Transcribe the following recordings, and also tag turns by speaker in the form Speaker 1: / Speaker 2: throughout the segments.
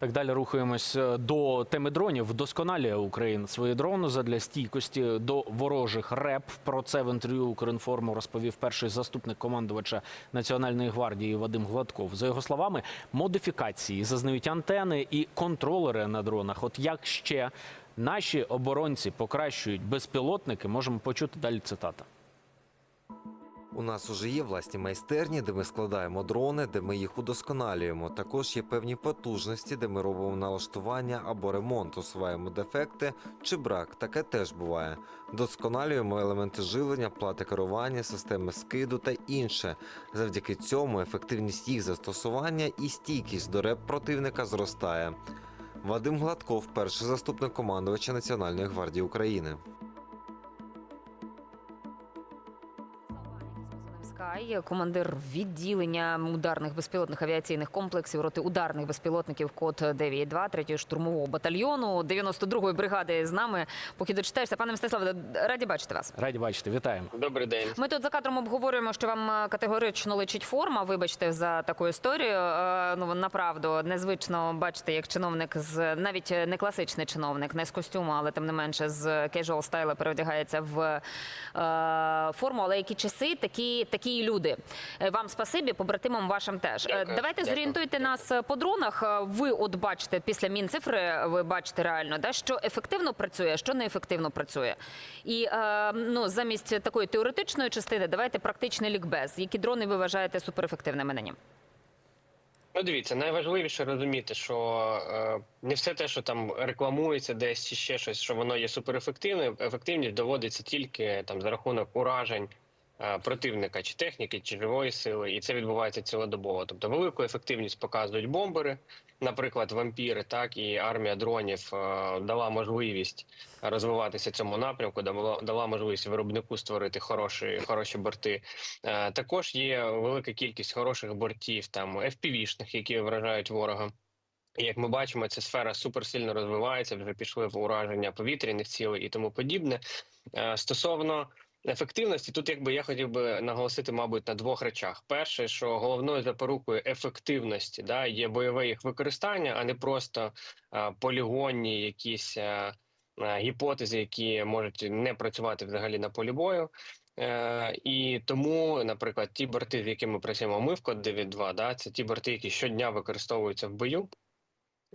Speaker 1: Так далі рухаємось е, до теми дронів. Вдосконалює Україна свої дрони задля стійкості до ворожих РЕП. Про це в інтерв'ю Укрінформу розповів перший заступник командувача Національної гвардії Вадим Гладков. За його словами, модифікації зазнають антени і контролери на дронах. От як ще наші оборонці покращують безпілотники, можемо почути далі цитата.
Speaker 2: У нас уже є власні майстерні, де ми складаємо дрони, де ми їх удосконалюємо. Також є певні потужності, де ми робимо налаштування або ремонт, усуваємо дефекти чи брак. Таке теж буває. Досконалюємо елементи живлення, плати керування, системи скиду та інше. Завдяки цьому ефективність їх застосування і стійкість до реп противника зростає. Вадим Гладков, перший заступник командувача Національної гвардії України.
Speaker 3: Скай, командир відділення ударних безпілотних авіаційних комплексів роти ударних безпілотників код 9.2 3 штурмового батальйону 92-ї бригади з нами. Поки дочитаєшся, пане Мстиславе, раді бачити вас.
Speaker 1: Раді бачити, вітаємо.
Speaker 4: Добрий день.
Speaker 3: Ми тут за кадром обговорюємо, що вам е, категорично личить форма. Вибачте за таку історію. Е, Ну направду незвично бачити, як чиновник з навіть не класичний чиновник, не з костюму, але тим не менше з casual стайла переодягається в е, форму. Але які часи, такі такі люди. Е, Вам спасибі, побратимам вашим теж. Е,
Speaker 4: Дякую.
Speaker 3: Давайте
Speaker 4: Дякую.
Speaker 3: зорієнтуйте нас е, по дронах. Ви от бачите після мінцифри, ви бачите реально, да, що ефективно працює, що неефективно працює. І е, ну, замість такої теоретичної частини, давайте практичний лікбез. Які дрони ви вважаєте суперефективними нині?
Speaker 4: Ну, дивіться, найважливіше розуміти, що е, не все те, що там рекламується десь чи ще щось, що воно є суперефективним. Ефективність доводиться тільки там за рахунок уражень противника, чи техніки, чи живої сили, і це відбувається цілодобово. Тобто велику ефективність показують бомбери, наприклад, вампіри, так і армія дронів е, дала можливість розвиватися цьому напрямку, дала, можливість виробнику створити хороші, хороші борти. Е, Також є велика кількість хороших бортів, там FPV-шних, які вражають ворога. І як ми бачимо, ця сфера суперсильно розвивається. Вже пішли в ураження повітряних цілей і тому подібне. Е, Стосовно ефективності, тут якби я хотів би наголосити, мабуть, на двох речах: перше, що головною запорукою ефективності да є бойове їх використання, а не просто е, полігонні якісь. е, е, Гіпотези, які можуть не працювати взагалі на полі бою, Е, і тому, наприклад, ті борти, з якими працюємо ми в код 9.2, да, це ті борти, які щодня використовуються в бою,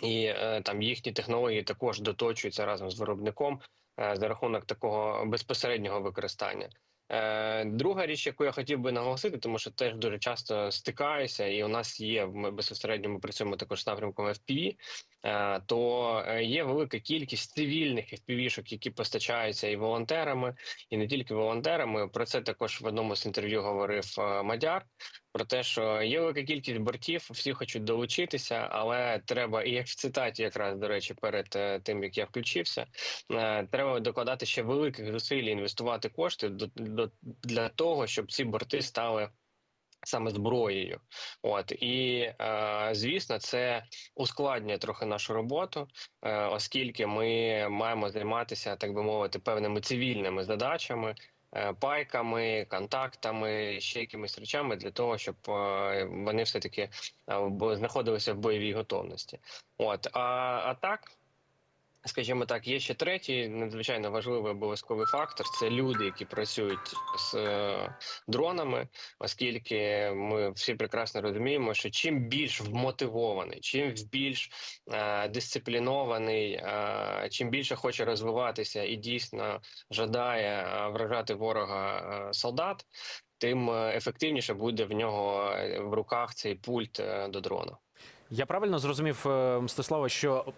Speaker 4: і е, там їхні технології також доточуються разом з виробником за рахунок такого безпосереднього використання. Е, друга річ, яку я хотів би наголосити, тому що теж дуже часто стикаюся, і у нас є ми безпосередньо ми працюємо також з напрямком FPV, е, то е, є велика кількість цивільних FPV-шок, які постачаються і волонтерами, і не тільки волонтерами. Про це також в одному з інтерв'ю говорив е, Мадяр. Про те, що є велика кількість бортів, всі хочуть долучитися, але треба, і як в цитаті, якраз до речі, перед е, тим як я включився, е, треба докладати ще великих зусиль, інвестувати кошти до, до для того, щоб ці борти стали. Саме зброєю, от і е, звісно, це ускладнює трохи нашу роботу, е, оскільки ми маємо займатися, так би мовити, певними цивільними задачами, пайками, контактами, ще якимись речами для того, щоб е, вони все таки знаходилися в бойовій готовності. От а, а так. Скажімо так, є ще третій надзвичайно важливий обов'язковий фактор це люди, які працюють з е, дронами, оскільки ми всі прекрасно розуміємо, що чим більш вмотивований, чим більш е, дисциплінований, е, чим більше хоче розвиватися і дійсно жадає вражати ворога солдат, тим ефективніше буде в нього в руках цей пульт до дрона.
Speaker 1: Я правильно зрозумів, Мстислава, що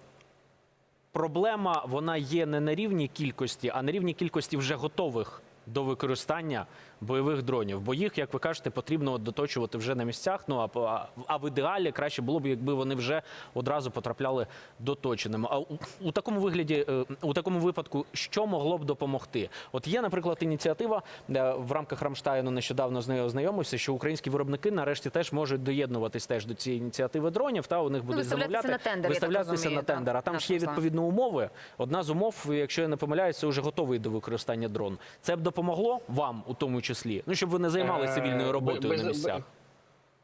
Speaker 1: проблема вона є не на рівні кількості, а на рівні кількості вже готових до використання бойових дронів. Бо їх, як ви кажете, потрібно доточувати вже на місцях. Ну а, а в ідеалі краще було б, якби вони вже одразу потрапляли доточеними. А у, у такому вигляді, е, у такому випадку, що могло б допомогти? От є, наприклад, ініціатива е, в рамках Рамштайну нещодавно з нею ознайомився, що українські виробники нарешті теж можуть доєднуватись теж до цієї ініціативи дронів. Та у них будуть
Speaker 3: виставлятися
Speaker 1: замовляти
Speaker 3: на тендер,
Speaker 1: виставлятися
Speaker 3: розумію,
Speaker 1: на тендер. А там ж є
Speaker 3: Руслан.
Speaker 1: відповідно умови. Одна з умов, якщо я не помиляюся, вже готовий до використання дрон. Це б допомогло вам у тому числі. Ну щоб ви не займалися
Speaker 4: Е,
Speaker 1: цивільною роботою
Speaker 4: без-
Speaker 1: на місцях.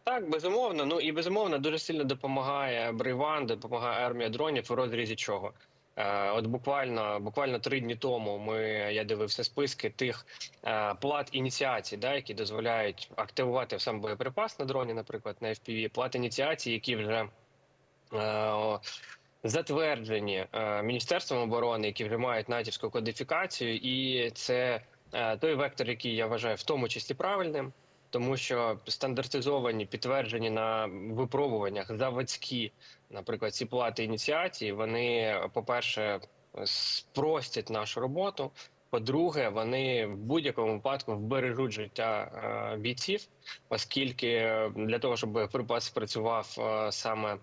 Speaker 4: Так, безумовно. Ну і безумовно дуже сильно допомагає Брейван, допомагає армія дронів у розрізі чого. Е, от буквально буквально три дні тому ми я дивився списки тих е, плат ініціацій, да, які дозволяють активувати сам боєприпас на дроні, наприклад, на FPV, плат ініціацій, які вже е, затверджені е, Міністерством оборони, які вже мають натівську кодифікацію, і це е, той вектор, який я вважаю в тому числі правильним тому що стандартизовані, підтверджені на випробуваннях заводські, наприклад, ці плати ініціації, вони, по-перше, спростять нашу роботу. По-друге, вони в будь-якому випадку вбережуть життя е, бійців, оскільки для того, щоб припас спрацював е, саме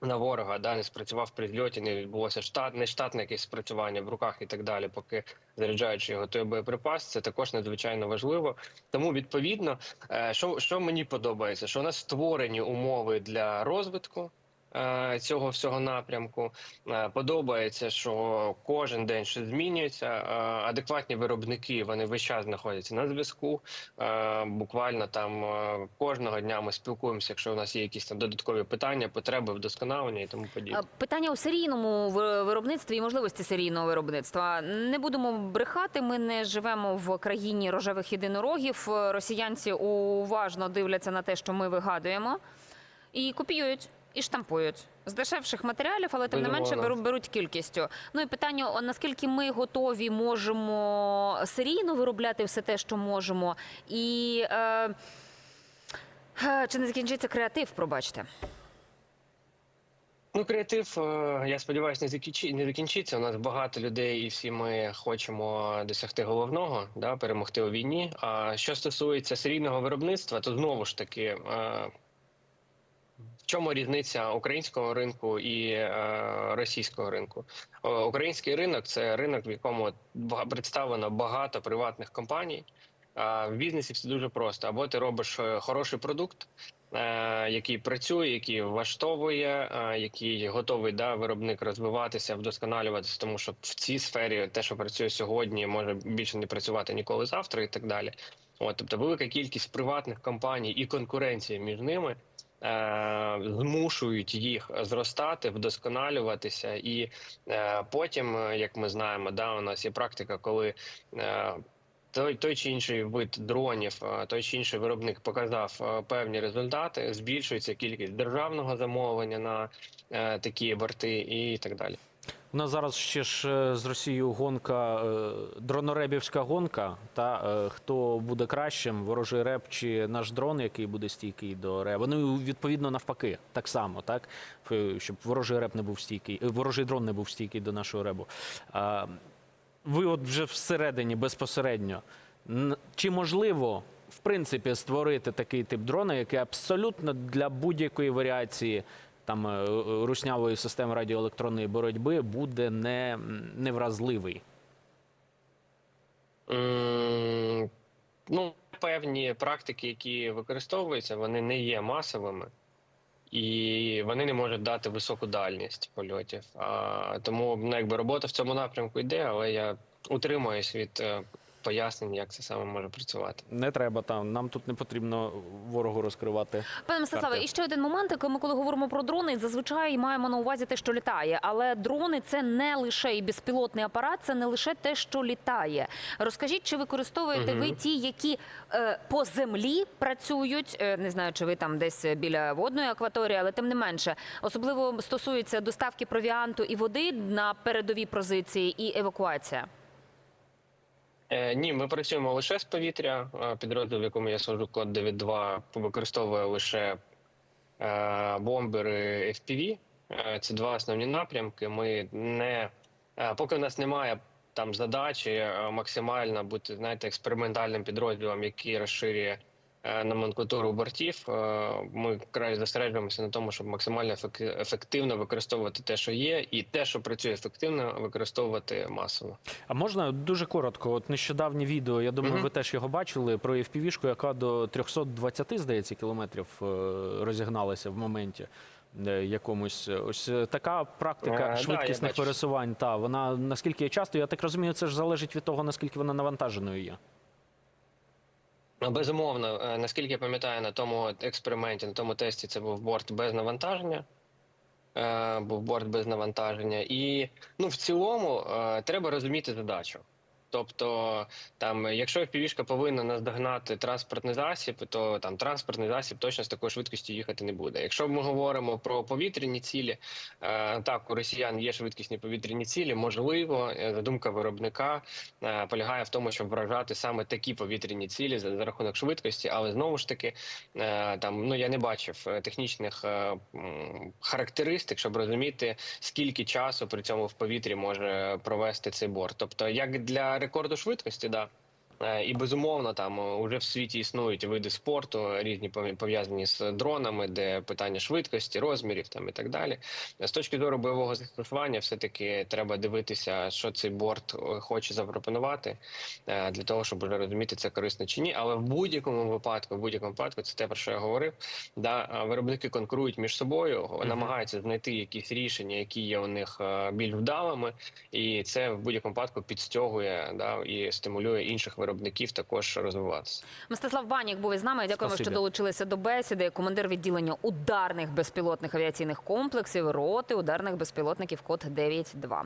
Speaker 4: на ворога, да, не спрацював при зльоті, не відбулося штат, не штатне якесь спрацювання в руках і так далі, поки заряджаючи його той боєприпас, це також надзвичайно важливо. Тому відповідно, е, що, що мені подобається, що у нас створені умови для розвитку. Е, Цього всього напрямку Е, подобається, що кожен день щось змінюється. е, Адекватні виробники вони весь час знаходяться на зв'язку. Буквально там кожного дня ми спілкуємося, якщо у нас є якісь там додаткові питання, потреби вдосконалення і тому подібне.
Speaker 3: Питання у серійному виробництві і можливості серійного виробництва. Не будемо брехати. Ми не живемо в країні рожевих єдинорогів. Росіянці уважно дивляться на те, що ми вигадуємо, і копіюють. І штампують з дешевших матеріалів, але тим не менше беруть кількістю. Ну і питання: наскільки ми готові можемо серійно виробляти все те, що можемо, і е, е, чи не закінчиться креатив? Пробачте.
Speaker 4: Ну, креатив, е, я сподіваюся, не закінчи, не закінчиться. У нас багато людей, і всі ми хочемо досягти головного, да, перемогти у війні. А що стосується серійного виробництва, то знову ж таки. Чому різниця українського ринку і е, російського ринку? Український ринок це ринок, в якому представлено багато приватних компаній. А в бізнесі все дуже просто: або ти робиш е, хороший продукт, е, який працює, який влаштовує, е, який готовий да, виробник розвиватися, вдосконалюватися, тому що в цій сфері те, що працює сьогодні, може більше не працювати ніколи завтра, і так далі. От, тобто, велика кількість приватних компаній і конкуренція між ними. Е, Змушують їх зростати, вдосконалюватися, і е, потім, е, як ми знаємо, да, у нас є практика, коли той, той чи інший вид дронів, той чи інший виробник показав певні результати, збільшується кількість державного замовлення на такі борти і так далі.
Speaker 1: У нас зараз ще ж е, з Росією гонка, е, дроноребівська гонка. Та е, хто буде кращим, ворожий реп чи наш дрон, який буде стійкий до ребу. Ну відповідно навпаки, так само, так щоб ворожий реп не був стійкий, ворожий дрон не був стійкий до нашого ребу. Ви от вже всередині безпосередньо. Чи можливо в принципі створити такий тип дрона, який абсолютно для будь-якої варіації там е, руснявої системи радіоелектронної боротьби буде не, невразливий?
Speaker 4: М, Ну, певні практики, які використовуються, вони не є масовими. І вони не можуть дати високу дальність польотів. А, тому ну, якби робота в цьому напрямку йде, але я утримуюсь від е, пояснень, як це саме може працювати.
Speaker 1: Не треба там. Нам тут не потрібно ворогу розкривати.
Speaker 3: Пане Мстиславе, і ще один момент, коли ми коли говоримо про дрони, зазвичай маємо на увазі те, що літає. Але дрони це не лише і безпілотний апарат, це не лише те, що літає. Розкажіть, чи використовуєте ви ті, які е, по землі працюють? Е, не знаю, чи ви там десь біля водної акваторії, але тим не менше, особливо стосується доставки провіанту і води на передові позиції і евакуація.
Speaker 4: Е, ні, ми працюємо лише з повітря. Е, Підрозділ, в якому я служу, код 9.2, використовує лише е, бомбери FPV. Це два основні напрямки. Ми не поки в нас немає там задачі максимально бути знаєте, експериментальним підрозділом, який розширює номенклатуру бортів. Е, Ми край зосереджуємося на тому, щоб максимально ефек- ефективно використовувати те, що є, і те, що працює ефективно, використовувати масово.
Speaker 1: А можна дуже коротко? От нещодавнє відео, я думаю,
Speaker 4: Мгм.
Speaker 1: ви теж його бачили про FPV-шку, яка до 320, здається, кілометрів е, розігналася в моменті. е, Якомусь ось е, така практика
Speaker 4: Е, да, я
Speaker 1: швидкісних
Speaker 4: бачив.
Speaker 1: пересувань. Та вона наскільки часто, я так розумію, це ж залежить від того, наскільки вона навантаженою є.
Speaker 4: Ну, Безумовно, е, наскільки я пам'ятаю, на тому експерименті, на тому тесті це був борт без навантаження. Е, Був борт без навантаження. І ну, в цілому е, треба розуміти задачу. Тобто, там, якщо FPV-шка повинна наздогнати транспортний засіб, то там транспортний засіб точно з такою швидкістю їхати не буде. Якщо ми говоримо про повітряні цілі, е, так у росіян є швидкісні повітряні цілі. Можливо, е, задумка виробника е, полягає в тому, щоб вражати саме такі повітряні цілі за, за рахунок швидкості, але знову ж таки, е, там ну я не бачив е, технічних е, характеристик, щоб розуміти, скільки часу при цьому в повітрі може провести цей борт. Тобто, як для рекорду швидкості, да. Е, І безумовно, там е, уже в світі існують види спорту різні пов'я- пов'язані з дронами, де питання швидкості, розмірів там і так далі. З точки зору бойового застосування, все таки треба дивитися, що цей борт е, хоче запропонувати для того, щоб вже розуміти, це корисно чи ні. Але в будь-якому випадку, в будь-якому випадку, це те про що я говорив. Да, виробники конкурують між собою, намагаються знайти якісь рішення, які є у них більш вдалими, і це в будь-якому випадку підстягує да і стимулює інших виробників також розвиватися.
Speaker 3: Мстислав Банік був із нами. Дякуємо,
Speaker 1: Спасибі.
Speaker 3: що долучилися до бесіди. Командир відділення ударних безпілотних авіаційних комплексів роти ударних безпілотників код 9.2.